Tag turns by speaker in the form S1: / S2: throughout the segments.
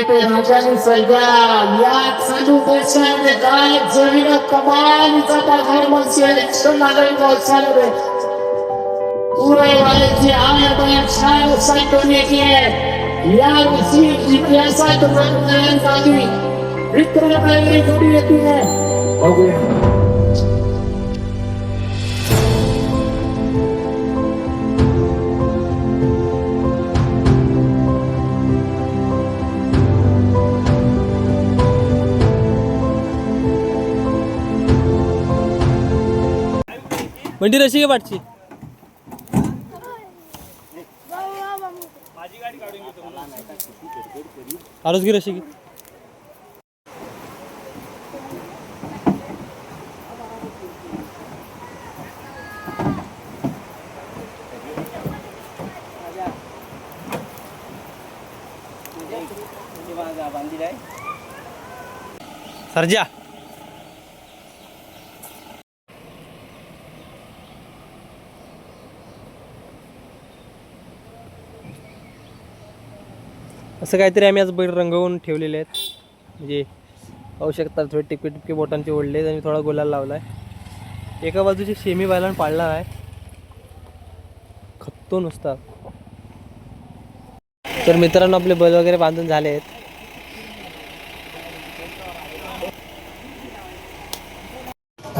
S1: राजाने सध्या या चालू देशामध्ये काय जमीन कमालीचा पगार म्हणजे इलेक्शन लागेल चालू पुरे वाल्याची आया बाया छान सायकल येते या वर्षी इतिहासात नोंद झाली मित्र थोडी येते बघूया
S2: बंडी रशी घे पाठची आरोग्य रशी. घे सर्जा. असं काहीतरी आम्ही आज बैल रंगवून ठेवलेले आहेत. म्हणजे पाहू शकता थोडे टिपके टिपके बोटांचे ओढले आणि थोडा गुलाल लावला आहे एका बाजूची शेमी बायलान पाळला आहे. खपतो नुसता. तर मित्रांनो आपले बैल वगैरे बांधून झाले आहेत.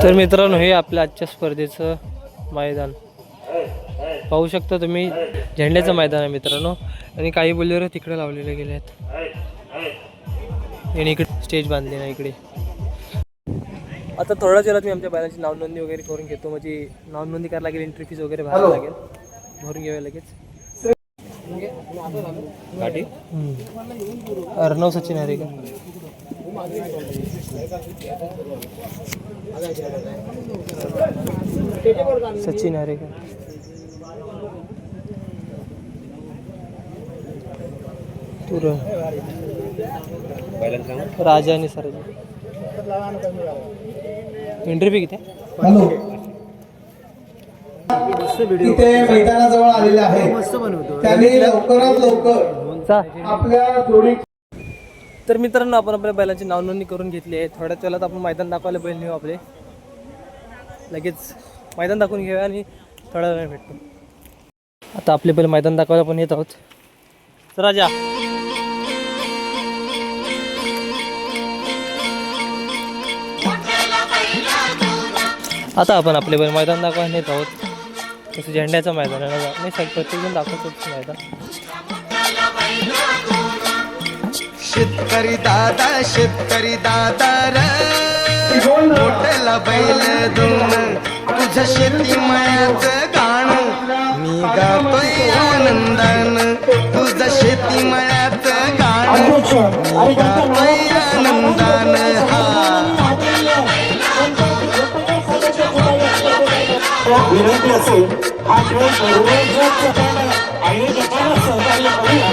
S2: तर मित्रांनो हे आपल्या आजच्या स्पर्धेचं मैदान. पाहू शकता तुम्ही झेंड्याचं मैदान आहे मित्रांनो. आणि काही बोलेरो तिकडे लावलेले गेले आहेत आणि इकडे स्टेज बांधली ना इकडे. आता थोड्याच वेळात मी आमच्या बैलांची नावनोंदणी वगैरे करून घेतो. म्हणजे नावनोंदणी करायला लागेल एंट्री फीज वगैरे भरायला लागेल. भरून घेऊया लगेच. गाडी? अर्णव सचिन हरेकर सचिन हरेकर तुर राजा आणि सरजा एंट्री फी किती आहे?
S3: हॅलो. इथे मैदानाजवळ आलेले आहे त्यांनी लवकरात लवकर. आपल्या जोडी
S2: तर मित्रांनो आपण आपल्या बैलांची नावनोंदणी करून घेतली आहे. थोड्याच वेळात आपण मैदान दाखवायला बैल नेऊ आपले. लगेच मैदान दाखवून घेऊया आणि थोड्या वेळ भेटतो. आता आपले बैल मैदान दाखवायला पण येत आहोत. तर राजा आता आपण आपले बैल मैदान दाखवायला येत आहोत. तसं झेंड्याचं मैदान आहे ना नाही सग प्रत्येकजण दाखवतोच मैदान.
S4: शेतकरी दादा शेतकरी दादा र. मोठला बैल दोन तुझं शेती मायाच गाण. मी गातोय आनंदान तुझं शेती मायाच गाण. मी गातोय आनंदान
S1: विनंती असेल हा खेळ मनोरंजक आयोजकांना सहकार्य करूया.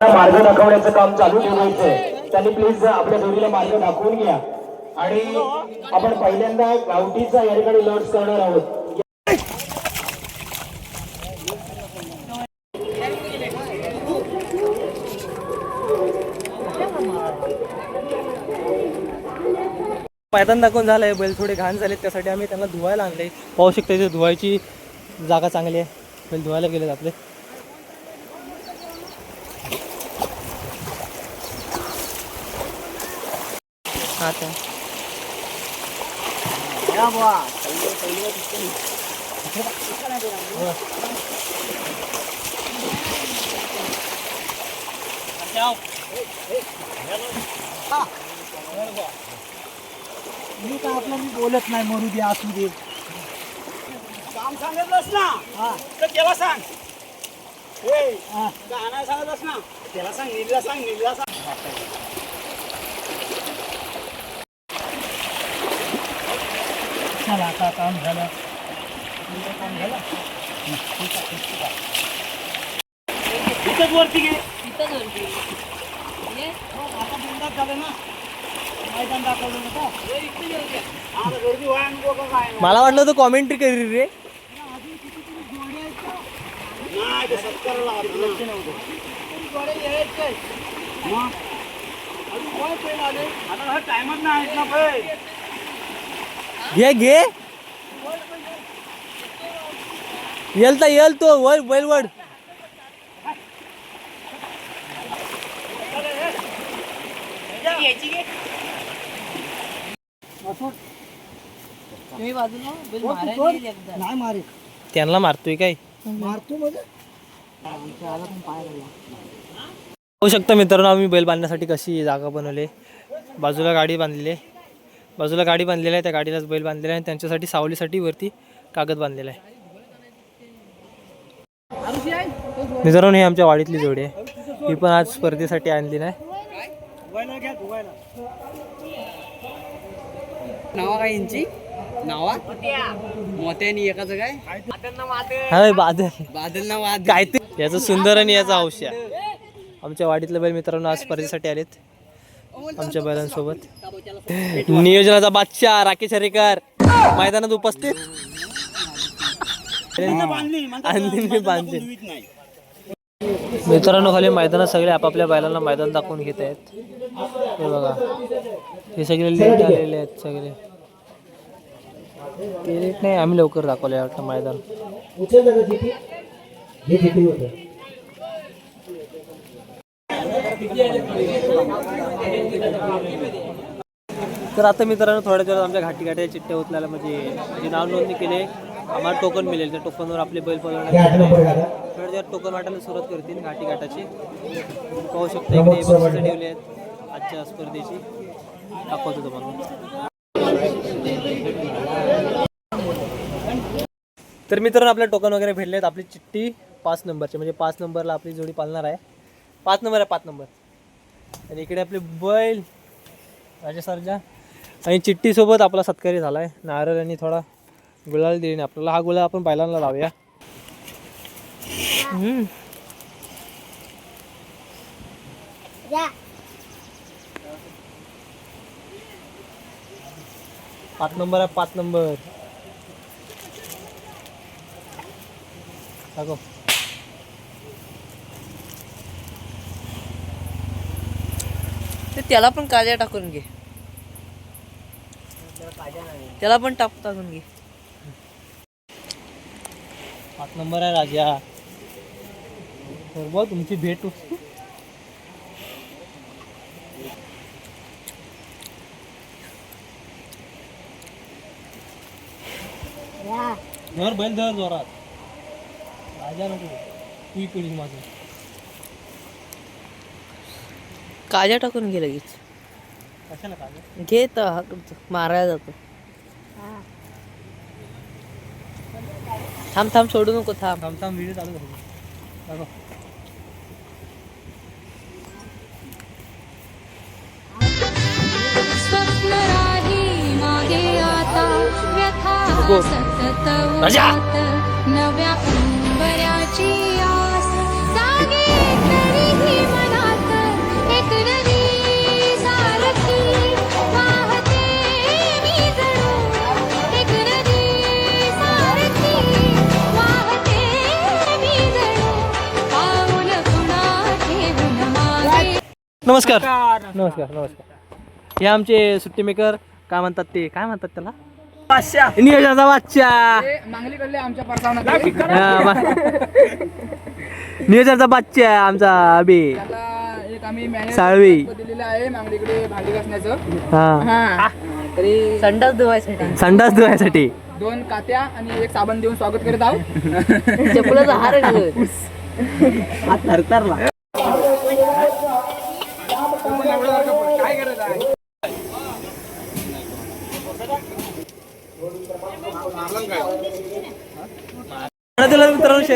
S1: मार्ग दाखवण्याचं काम चालू ठेवायचंय. त्यांनी प्लीज आपल्या जोडीला मार्ग दाखवून घ्या. आणि आपण पहिल्यांदा गावठीचा याकडे लढ करणार आहोत.
S2: पायदान दाखवून झालंय बैल थोडे घाण झालेत त्यासाठी आम्ही त्यांना धुवायला आणले पाहू शकता इथे धुवायची जागा चांगली आहे. बैल धुवायला गेलेत आपले. आता.
S3: मी काय आपलं मी बोलत नाही मरू दे असू दे.
S5: काम सांगितलंस ना. तर त्याला सांग? हे. गाणं सांगितलंस ना. त्याला सांग नीलला सांग नीलला सांग.
S3: चला आता काम झालं.
S5: इथंच वरती घे. आता बिंदास झालं ना.
S2: मला वाटलं तर कॉमेंट्री करी रे.
S5: नाही ते सत्काराला आता लक्ष नव्हतं मग अजून कोण नाही
S3: मारे.
S2: त्यांना मारतोय काय?
S3: मारतो म्हणजे.
S2: पाहू शकता मित्रांनो आम्ही बैल बांधण्यासाठी कशी जागा बनवली आहे. बाजूला गाडी बांधलेली आहे. बाजूला गाडी बांधलेली आहे त्या गाडीलाच बैल बांधलेला आहे आणि त्यांच्यासाठी सावलीसाठी वरती कागद बांधलेला आहे. मित्रांनो ही आमच्या वाडीतली जोडी आहे. ही पण आज स्पर्धेसाठी आणली नाही.
S6: नावा काय यांची? नावा मोत्यानी एकाच काय?
S2: हा बादल
S6: बादल. नाव आद
S2: काय ते याचं सुंदर आणि याचा हौशा आमच्या वाडीतले बैल मित्रांनो आज स्पर्धेसाठी आलेत. आमच्या बैलांसोबत. नियोजनाचा बादशाह राकेश हरेकर. मैदानात उपस्थित. बांधले. मित्रांनो खाली मैदानात सगळे आपापल्या बैलांना मैदान दाखवून घेत आहेत. हे बघा. हे सगळे लेट आलेले आहेत सगळे. ते लेट नाही आम्ही लवकर दाखवले वाटतं मैदान. तर आता मित्रांनो थोड्या दिवसात आमच्या घाटी घाट्या चिठ्ठ्या उचलायला म्हणजे जे नाव नोंदणी केले आम्हाला टोकन मिळेल. त्या टोकनवर आपले बैल पळवण्यात थोड्या टोकन वाटायला सुरुवात करतील घाटी घाटाची पाहू शकता इकडे ठेवली आहेत आजच्या स्पर्धेची. दाखवतो तुम्हाला. तर मित्रांनो आपल्या टोकन वगैरे भेटले आहेत आपली चिठ्ठी पाच नंबरची म्हणजे पाच नंबरला आपली जोडी पालणार आहे. पाच नंबर आहे पाच नंबर. आणि इकडे आपले बैल राजा सरजा. आणि चिठ्ठीसोबत आपला सत्कारी झाला आहे नारळ आणि थोडा गुलाल दिली आपल्याला. हा गुलाल आपण बैलांना लावूया. पाच नंबर आहे पाच नंबर. दाखव
S6: ते त्याला पण काळ्या टाकून घे. त्याला पण टाक टाकून घे.
S2: पाच नंबर आहे राजा. तर बघ तुमची भेट. धर बैल धर जोरात. राजा नको तू माझं
S6: काळ्या टाकून घे लगेच.
S2: कशाला काय
S6: घे तर हा मारायला जातो. थांब थांब सोडू नको थांब.
S2: थांब थांब व्हिडिओ चालू
S7: स्वप्न राही मागे आता व्यथा सतत नव्या
S2: नमस्कार. नमस्कार. नमस्कार हे आमचे सुट्टी मेकर काय म्हणतात ते? काय म्हणतात त्याला? नियोजनाचा हा, मा- नियोजनाचा बादशाह आमचा अभि.
S6: एक आम्ही मॅनेज
S2: साळवी.
S6: दिलेलं आहे मांगलीकडे भांडी घासण्याचं.
S2: हा.
S6: हा. तरी
S8: संडास धुवायसाठी.
S2: संडास धुवायसाठी.
S6: दोन कात्या आणि एक साबण देऊन स्वागत करीत आहोत.
S8: चपलाचा हार घालून.
S6: काय करत आहे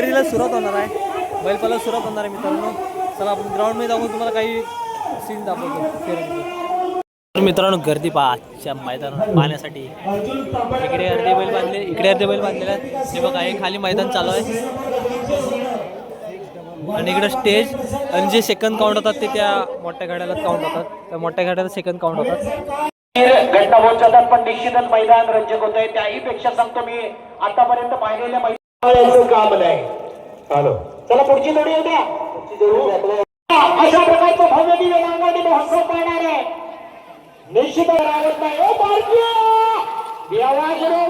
S2: फेरीला सुरुवात होणार आहे. बैलपाला सुरुवात होणार आहे मित्रांनो. चला आपण ग्राउंडमध्ये जाऊन तुम्हाला काही सीन दाखवतो. शर्यतीचे. तर मित्रांनो गर्दी पहा. आजच्या मैदानात पाहण्यासाठी. इकडे अर्धे बैल बांधले इकडे अर्धे बैल बांधलेले आहेत. हे बघा हे खाली मैदान चालू आहे. आणि इकडे स्टेज आणि जे सेकंद काउंट होतात ते त्या मोठ्या गाड्याला काउंट होतात. त्या मोठ्या गाड्याला सेकंद काउंट होतात.
S1: घटना होत जातात पण निश्चितच मैदान रंजक होत आहे त्याही पेक्षा सांगतो मी आतापर्यंत पाहिलेल्या काम नाही. हॅलो. चला पुढची जोडी येऊ द्या. अशा प्रकारचं भव्य दिव्य नांगरणी महोत्सव पाहणार आहे निश्चित राहत नाही. ओ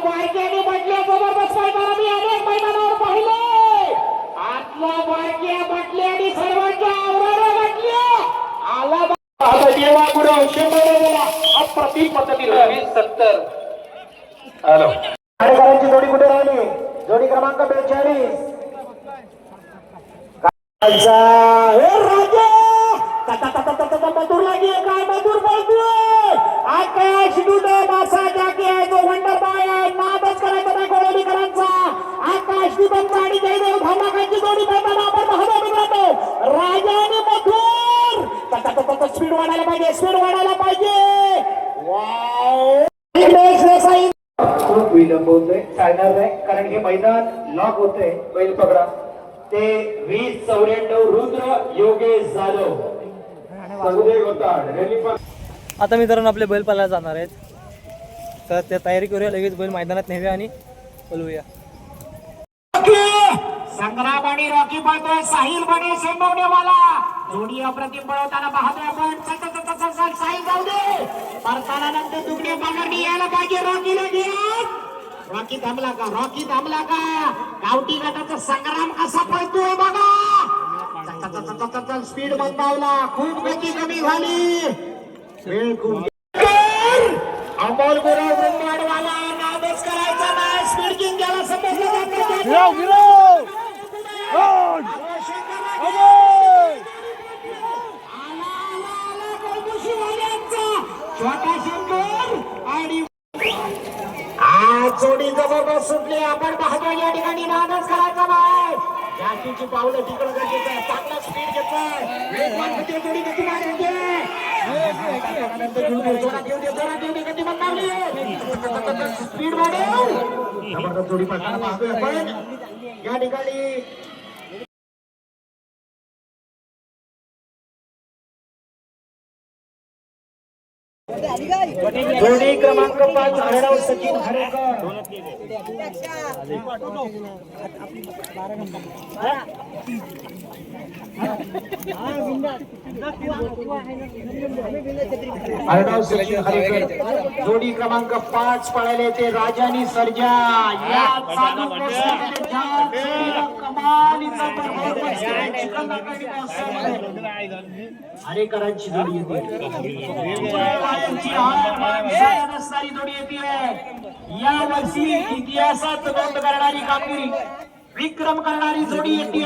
S1: बारक्याने जबरदस्त मैदान मी अनेक मैदानावर पाहिले. आतला बारक्या म्हटले आणि सर्वांच्या आवराला म्हटले. आला आता देवागुरु शंभर गेला अप्रतिम पद्धतीने. सत्तर. हॅलो. कार्यकरांची जोडी कुठे राहिली? जोडी क्रमांक बेचाळीस मधुर लागी काय मधुर बोलतोय आकाश डुडे मासा जागी आहे तो वंडर बॉय आहे नादच करायचा नाही गोळवलीकरांचा आकाश दुबनचा आणि जयदेव भामाकांची जोडी पाहताना आपण पाहतो मित्रांनो राजा आणि मधुर स्पीड वाढायला पाहिजे स्पीड वाढायला पाहिजे वाव विलंब होतोय चालणार नाही. कारण हे मैदान लॉक होतंय बैल पकडा. ते वीस चौऱ्याण्णव रुद्र योगेश जाधव.
S2: आता मित्रांनो आपले बैल पाला जाणार आहेत. तर त्या तयारी करूया लगेच बैल मैदानात नेऊया आणि बोलवूया.
S1: संग्राम आणि रॉकी पाहतोय साहिल बने सेंबवणेवाला जोडी अप्रतिम पळवताना पाहतोय आपण. साहिल जाऊ दे. परताना नंतर दुगडे पकडणी यायला पाहिजे रॉकीला. घ्या रॉकी थांबला का? रॉकी थांबला का? गावठी गटाचा संग्राम कसा पळतोय बघा. स्पीड मंदावला. खूप गती कमी झाली. वेळ खूप अमोल गुरव ब्रह्मांडवाला नादच करायचा नाही. स्पीड किंग ज्याला समजलं आज जबरदस्त सुटली आपण पाहतो या ठिकाणी नादच करायचा नाही. जास्तीची पावलं तिकडं गरजेचं आहे. चांगला स्पीड घेतोय वेगवान गती जोडी गती मारायची स्पीड वाढव जबरदस्त जोडी पाहतोय आपण. या ठिकाणी जोडी क्रमांक पाच हरणाव सचिन हरेकर सचिन हरेकर जोडी क्रमांक पाच पळाले ते राजानी सर्जा. या चालू कमालीचा हरेकरांची जोडी येते. यांची हार नसणारी जोडी येते या वर्षी इतिहासात नोंद करणारी कामगिरी विक्रम करणारी जोडी येते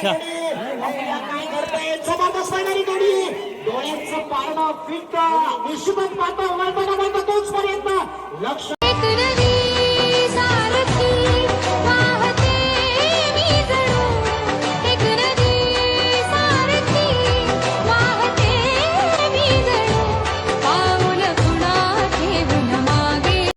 S1: काय करताय जबरदस्त फायनली गाडी डोळ्यांचं पारणं फिट निशिबत वळताना वळता तोच पर्यंत. लक्ष